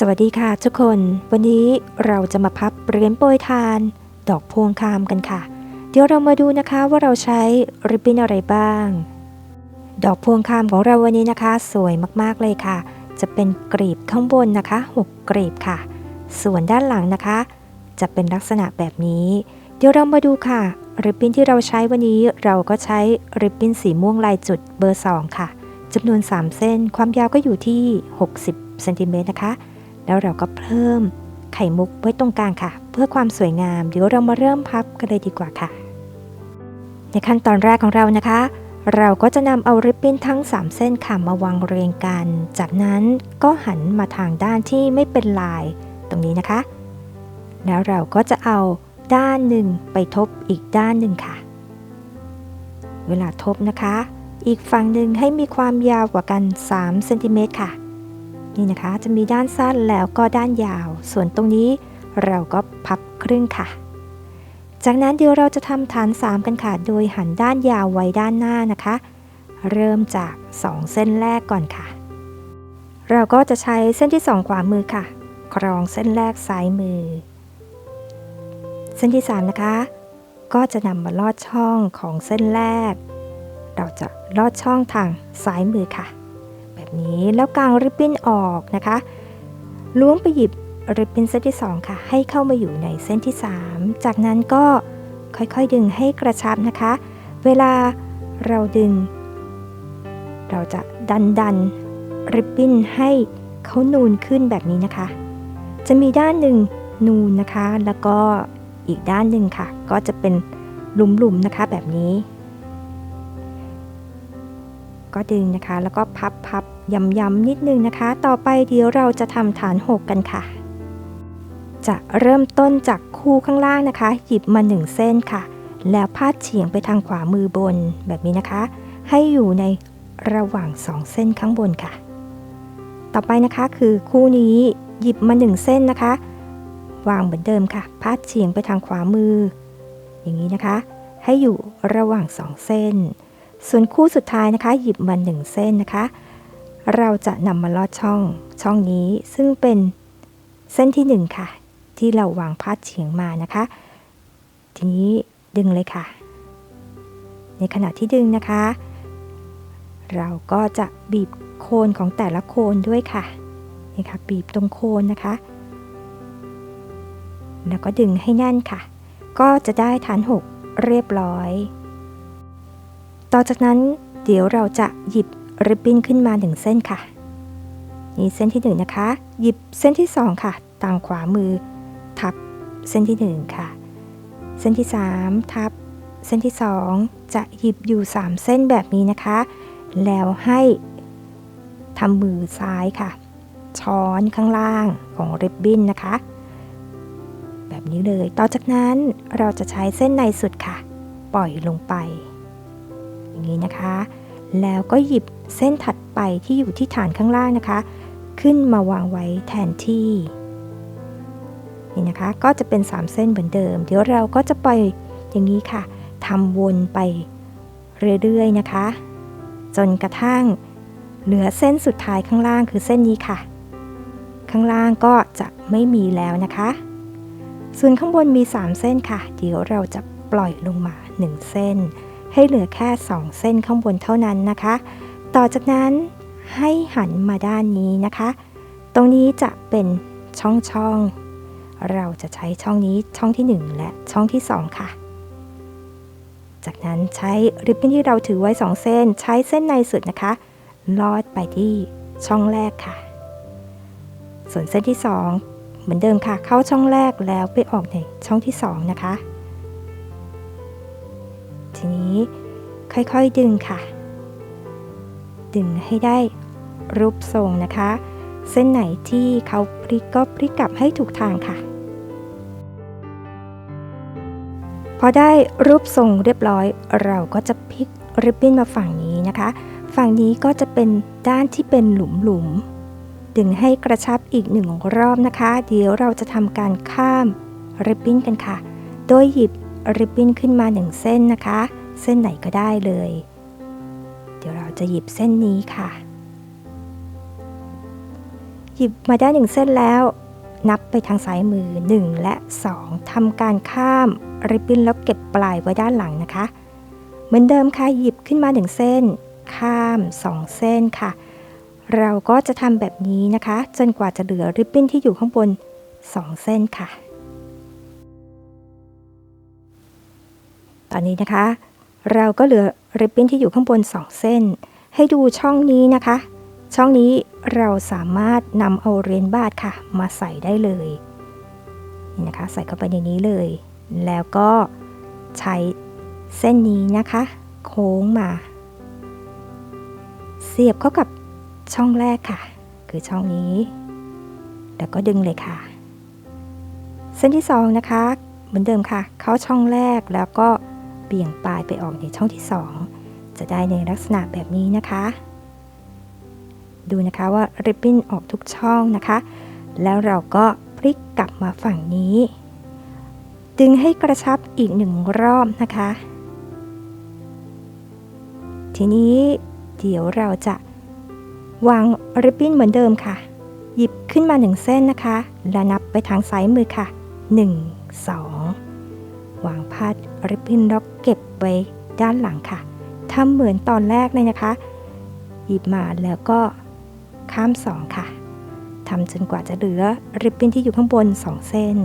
สวัสดีค่ะทุกคน วันนี้เราจะมาพับเหรียญโปรยทาน ดอกพวงคามกันค่ะ เดี๋ยวเรามาดูนะคะว่าเราใช้ริบบิ้นอะไรบ้าง ดอกพวงคามของเราวันนี้นะคะ สวยมากๆเลยค่ะ จะเป็นกรีบข้างบนนะคะหกกรีบค่ะ ส่วนด้านหลังนะคะ จะเป็นลักษณะแบบนี้ เดี๋ยวเรามาดูค่ะริบบิ้นที่เราใช้วันนี้เราก็ใช้ริบบิ้นสีม่วงลายจุดเบอร์ 2 ค่ะจำนวน 3 เส้นความยาวก็อยู่ที่ 60เซนติเมตรนะคะ แล้วเราก็เพิ่มไข่มุกไว้ตรงกลางค่ะ เพื่อความสวยงามเดี๋ยวเรามาเริ่มพับกันเลยดีกว่าค่ะ ในขั้นตอนแรกของเรานะคะ เราก็จะนำเอาริบบิ้นทั้ง 3 เส้นค่ะมาวางเรียงกัน จากนั้นก็หันมาทางด้านที่ไม่เป็นลายตรงนี้นะคะ แล้วเราก็จะเอาด้านหนึ่งไปทบอีกด้านหนึ่งค่ะ เวลาทบนะคะ อีกฝั่งหนึ่งให้มีความยาวกว่ากัน 3 เซนติเมตรค่ะ นี่นะคะ จะมีด้านสั้นแล้วก็ด้านยาว ส่วนตรงนี้เราก็พับครึ่งค่ะ จากนั้นเดี๋ยวเราจะทำฐาน 3 กันค่ะ โดยหันด้านยาวไว้ด้านหน้านะคะ เริ่มจาก 2 เส้นแรกก่อนค่ะ เราก็จะใช้เส้นที่ 2 ขวามือค่ะ ครองเส้นแรกซ้ายมือ เส้นที่ 3 นะคะ ก็จะนำมาลอดช่องของเส้นแรก เราจะลอดช่องทางซ้ายมือค่ะ แบบนี้แล้วกางริบบิ้นออกนะคะ ล้วงไปหยิบริบบิ้นเส้นที่ 2 ค่ะ ให้เข้ามาอยู่ในเส้นที่ 3 จากนั้นก็ค่อยๆดึงให้กระชับนะคะ เวลาเราดึง เราจะดันดันริบบิ้นให้เขานูนขึ้นแบบนี้นะคะ จะมีด้านหนึ่งนูนนะคะ แล้วก็อีกด้านหนึ่งค่ะ ก็จะเป็นหลุมๆนะคะแบบนี้ ก็ดึงนะคะแล้วก็พับพับ ย้ำๆนิดนึงนะคะ ต่อไปเดี๋ยวเราจะทำฐาน 6 กันค่ะ จะเริ่มต้นจากคู่ข้างล่างนะคะ หยิบมา1เส้นค่ะ แล้วพาดเฉียงไปทางขวามือบนแบบนี้นะคะ ให้อยู่ในระหว่าง 2 เส้นข้างบนค่ะ ต่อไปนะคะคือคู่นี้หยิบมา1เส้นนะคะ วางเหมือนเดิมค่ะ พาดเฉียงไปทางขวามือ อย่างนี้นะคะ ให้อยู่ระหว่าง 2 เส้น ส่วนคู่สุดท้ายนะคะ หยิบมา1เส้นนะคะ เราจะนำมาลอดช่องช่องนี้ซึ่งเป็นเส้นที่ 1 ค่ะ ที่เราวางพาดเฉียงมานะคะ ทีนี้ดึงเลยค่ะ ในขณะที่ดึงนะคะ เราก็จะบีบโคนของแต่ละโคนด้วยค่ะนี่ค่ะ บีบตรงโคนนะคะ แล้วก็ดึงให้แน่นค่ะ ก็จะได้ฐาน6เรียบร้อย ต่อจากนั้นเดี๋ยวเราจะหยิบ ริบบิ้นขึ้นมา1เส้นค่ะ นี่เส้นที่1นนะคะ หยิบเส้นที่2ค่ะทางขวามือ ทับเส้นที่1ค่ะ เส้นที่3ทับ เส้นที่2จะหยิบอยู่3เส้นแบบนี้นะคะ แล้วให้ทำมือซ้ายค่ะ ช้อนข้างล่างของริบบิ้นนะคะ แบบนี้เลย ต่อจากนั้นเราจะใช้เส้นในสุดค่ะ ปล่อยลงไป อย่างนี้นะคะ แล้วก็หยิบ เส้นถัดไปที่อยู่ที่ฐานข้างล่างนะคะ ขึ้นมาวางไว้แทนที่นี่นะคะก็จะเป็น 3 เส้นเหมือนเดิม เดี๋ยวเราก็จะปล่อยอย่างนี้ค่ะทำวนไปเรื่อยๆนะคะ จนกระทั่งเหลือเส้นสุดท้ายข้างล่างคือเส้นนี้ค่ะ ข้างล่างก็จะไม่มีแล้วนะคะ ส่วนข้างบนมี 3 เส้นค่ะ เดี๋ยวเราจะปล่อยลงมา 1 เส้น ให้เหลือแค่ 2 เส้นข้างบนเท่านั้นนะคะ ต่อจากนั้นให้หันมาด้านนี้นะคะ ตรงนี้จะเป็นช่องช่อง เราจะใช้ช่องนี้ช่องที่ 1 และช่องที่ 2 ค่ะ จากนั้นใช้ริบบิ้นที่เราถือไว้ 2 เส้น ใช้เส้นในสุดนะคะ ลอดไปที่ช่องแรกค่ะ ส่วนเส้นที่ 2 เหมือนเดิมค่ะ เข้าช่องแรกแล้วไปออกในช่องที่ 2 นะคะ ทีนี้ค่อยๆดึงค่ะ ดึงให้ได้รูปทรงนะคะ เส้นไหนที่เขาพลิกก็พลิกกลับให้ถูกทางค่ะ พอได้รูปทรงเรียบร้อย เราก็จะพลิกริบบิ้นมาฝั่งนี้นะคะ ฝั่งนี้ก็จะเป็นด้านที่เป็นหลุมๆดึงให้กระชับอีกหนึ่งรอบนะคะ เดี๋ยวเราจะทำการข้ามริบบิ้นกันค่ะ โดยหยิบริบบิ้นขึ้นมาหนึ่งเส้นนะคะ เส้นไหนก็ได้เลย จะหยิบเส้นนี้ค่ะ หยิบมาได้หนึ่งเส้นแล้ว นับไปทางซ้ายมือ 1 และ 2ทำการข้ามริบบิ้นแล้วเก็บปลายไว้ด้านหลังนะคะ เหมือนเดิมค่ะหยิบขึ้นมาหนึ่งเส้น ข้าม 2 เส้นค่ะ เราก็จะทำแบบนี้นะคะ จนกว่าจะเหลือริบบิ้นที่อยู่ข้างบน 2 เส้นค่ะ ตอนนี้นะคะ เราก็เหลือริบบิ้นที่อยู่ข้างบน 2 เส้น ให้ดูช่องนี้นะคะ ช่องนี้เราสามารถนำเอาเรียญบาทค่ะ มาใส่ได้เลยนี่นะคะ ใส่เข้าไปในนี้เลย แล้วก็ใช้เส้นนี้นะคะ โค้งมา เสียบเข้ากับช่องแรกค่ะ คือช่องนี้ แล้วก็ดึงเลยค่ะ เส้นที่สองนะคะ เหมือนเดิมค่ะ เข้าช่องแรกแล้วก็ เบี่ยงปลายไปออกในช่องที่สองจะได้ในลักษณะแบบนี้นะคะ ดูนะคะว่าริบบิ้นออกทุกช่องนะคะ แล้วเราก็พลิกกลับมาฝั่งนี้ ดึงให้กระชับอีกหนึ่งรอบนะคะ ทีนี้เดี๋ยวเราจะวางริบบิ้นเหมือนเดิมค่ะ หยิบขึ้นมาหนึ่งเส้นนะคะ และนับไปทางซ้ายมือค่ะ 1 2 วางพาด ริบบิ้นแล้วเก็บไว้ด้านหลังค่ะทำเหมือนตอนแรกเลยนะคะ หยิบมาแล้วก็ข้ามสองค่ะทำจนกว่าจะเหลือริบบิ้นที่อยู่ข้างบน 2 เส้น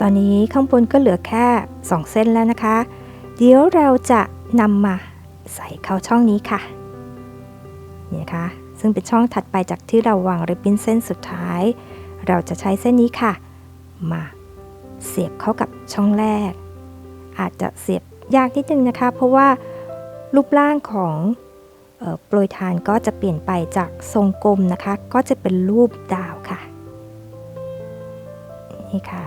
ตอนนี้ข้างบนก็เหลือแค่ 2 เส้นแล้วนะคะ เดี๋ยวเราจะนำมาใส่เข้าช่องนี้ค่ะ นี่นะคะ ซึ่งเป็นช่องถัดไปจากที่เราวางริบบิ้นเส้นสุดท้าย เราจะใช้เส้นนี้ค่ะ มาเสียบเข้ากับช่องแรก อาจจะเสียบยากนิดนึงนะคะ เพราะว่ารูปร่างของออโปรยทานก็จะเปลี่ยนไปจากทรงกลมนะคะ ก็จะเป็นรูปดาวค่ะ นี่ค่ะ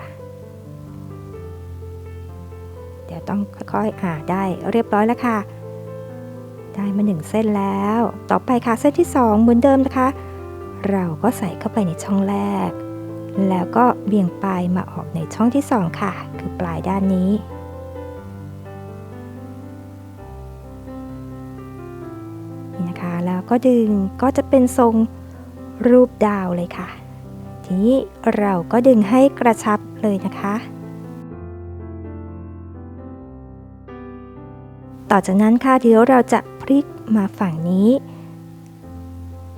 เดี๋ยวต้องค่อยๆอ่าได้เรียบร้อยแล้วค่ะ ได้มาหนึ่งเส้นแล้ว ต่อไปค่ะเส้นที่ 2 เหมือนเดิมนะคะ เราก็ใส่เข้าไปในช่องแรก แล้วก็เบี่ยงปลายมาออกในช่องที่ 2 ค่ะ คือปลายด้านนี้ นี่นะคะ แล้วก็ดึงก็จะเป็นทรงรูปดาวเลยค่ะ ทีนี้เราก็ดึงให้กระชับเลยนะคะ ต่อจากนั้นค่ะเดี๋ยวเราจะพลิกมาฝั่งนี้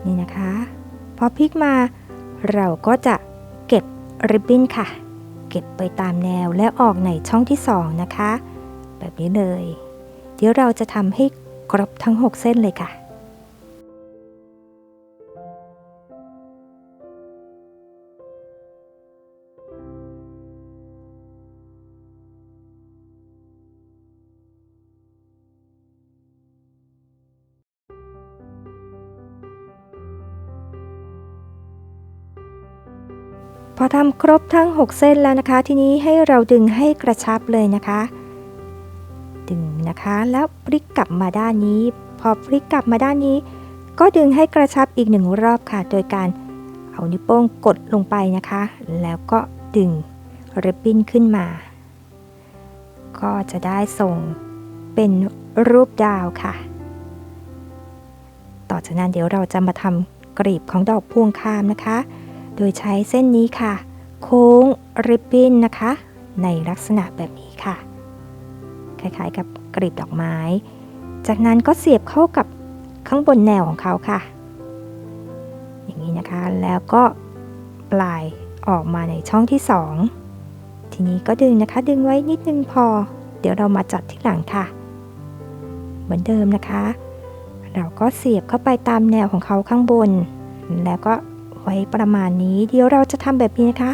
นี่นะคะ พอพลิกมาเราก็จะ ริบบิ้นค่ะ เก็บไปตามแนวและออกในช่องที่2นะคะ แบบนี้เลย เดี๋ยวเราจะทำให้ครบทั้ง 6 เส้นเลยค่ะ พอทำครบทั้ง 6 เส้นแล้วนะคะ ทีนี้ให้เราดึงให้กระชับเลยนะคะ ดึงนะคะแล้วพลิกกลับมาด้านนี้ พอพลิกกลับมาด้านนี้ ก็ดึงให้กระชับอีกหนึ่งรอบค่ะ โดยการเอานิ้วโป้งกดลงไปนะคะ แล้วก็ดึงริบบิ้นขึ้นมา ก็จะได้ทรงเป็นรูปดาวค่ะ ต่อจากนั้นเดี๋ยวเราจะมาทำกลีบของดอกพวงคามนะคะ โดยใช้เส้นนี้ค่ะ โค้งริบบิ้นนะคะ ในลักษณะแบบนี้ค่ะ คล้ายๆกับกลีบดอกไม้ จากนั้นก็เสียบเข้ากับข้างบนแนวของเขาค่ะ อย่างนี้นะคะ แล้วก็ปลายออกมาในช่องที่ 2 ทีนี้ก็ดึงนะคะ ดึงไว้นิดนึงพอ เดี๋ยวเรามาจัดที่หลังค่ะ เหมือนเดิมนะคะ เราก็เสียบเข้าไปตามแนวของเขาข้างบน แล้วก็ ไว้ประมาณนี้ เดี๋ยวเราจะทำแบบนี้นะคะ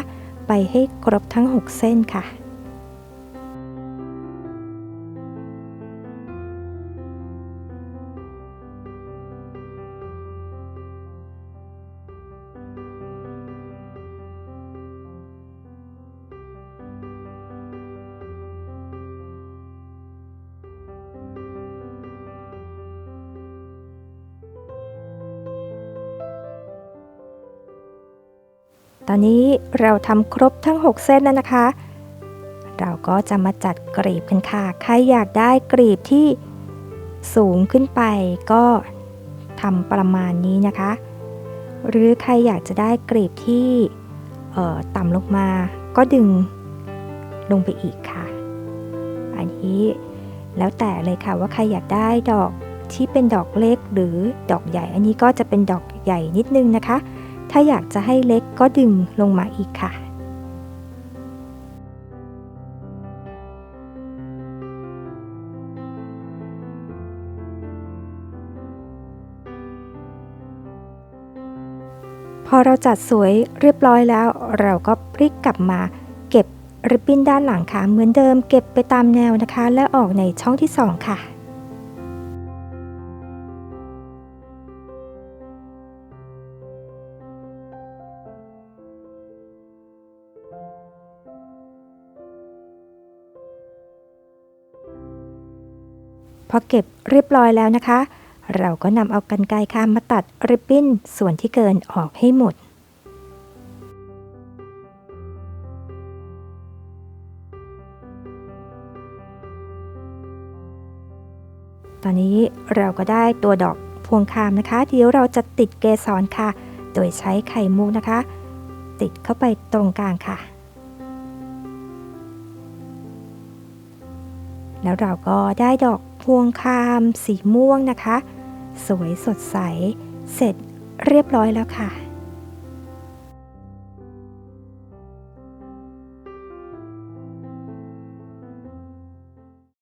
ไปให้ครบทั้ง 6 เส้นค่ะ ตอนนี้เราทำครบทั้ง 6 เส้นแล้วนะคะ เราก็จะมาจัดกรีบกันค่ะ ใครอยากได้กรีบที่สูงขึ้นไปก็ทำประมาณนี้นะคะ หรือใครอยากจะได้กลีบที่ต่ำลงมาก็ดึงลงไปอีกค่ะ อันนี้แล้วแต่เลยค่ะว่าใครอยากได้ดอกที่เป็นดอกเล็กหรือดอกใหญ่ อันนี้ก็จะเป็นดอกใหญ่นิดนึงนะคะ ถ้าอยากจะให้เล็กก็ดึงลงมาอีกค่ะ พอเราจัดสวยเรียบร้อยแล้ว เราก็พลิกกลับมาเก็บริบบิ้นด้านหลังค่ะ เหมือนเดิมเก็บไปตามแนวนะคะ และออกในช่องที่ 2 ค่ะ พอเก็บเรียบร้อยแล้วนะคะ เราก็นำเอากันไกรค่ะมาตัดริบบิ้นส่วนที่เกินออกให้หมดตอนนี้เราก็ได้ตัวดอกพวงคามนะคะเดี๋ยวเราจะติดเกสรค่ะ โดยใช้ไข่มุกนะคะ ติดเข้าไปตรงกลางค่ะ แล้วเราก็ได้ดอกพวงคามสีม่วงนะคะ สวยสดใส เสร็จเรียบร้อยแล้วค่ะ